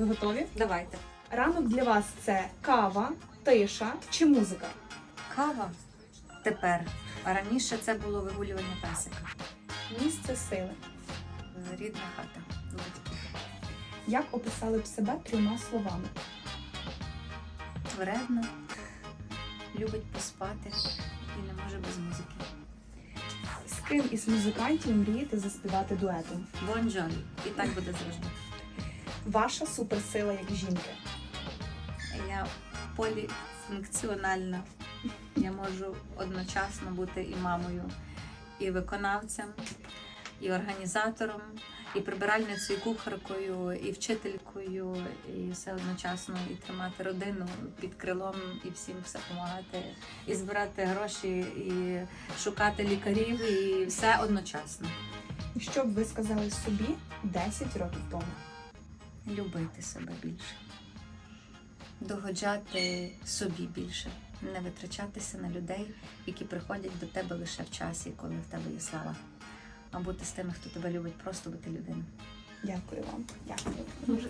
Ви готові? Давайте. Ранок для вас це кава, тиша чи музика? Кава тепер. А раніше це було вигулювання песика. Місце сили. Рідна хата. батьків. Як описали б себе трьома словами? Вредна, любить поспати і не може без музики. З ким із музикантів мрієте заспівати дуетом? Бонжолі. І так буде завжди. Ваша суперсила як жінки. Я поліфункціональна. Я можу одночасно бути і мамою, і виконавцем, і організатором, і прибиральницею, і кухаркою, і вчителькою, і все одночасно, і тримати родину під крилом, і всім все допомагати, і збирати гроші, і шукати лікарів, і все одночасно. Що б ви сказали собі 10 років тому? Любити себе більше, догоджати собі більше, не витрачатися на людей, які приходять до тебе лише в часі, коли в тебе є слава, а бути з тими, хто тебе любить, просто бути людиною. Дякую вам. Дякую. Дуже.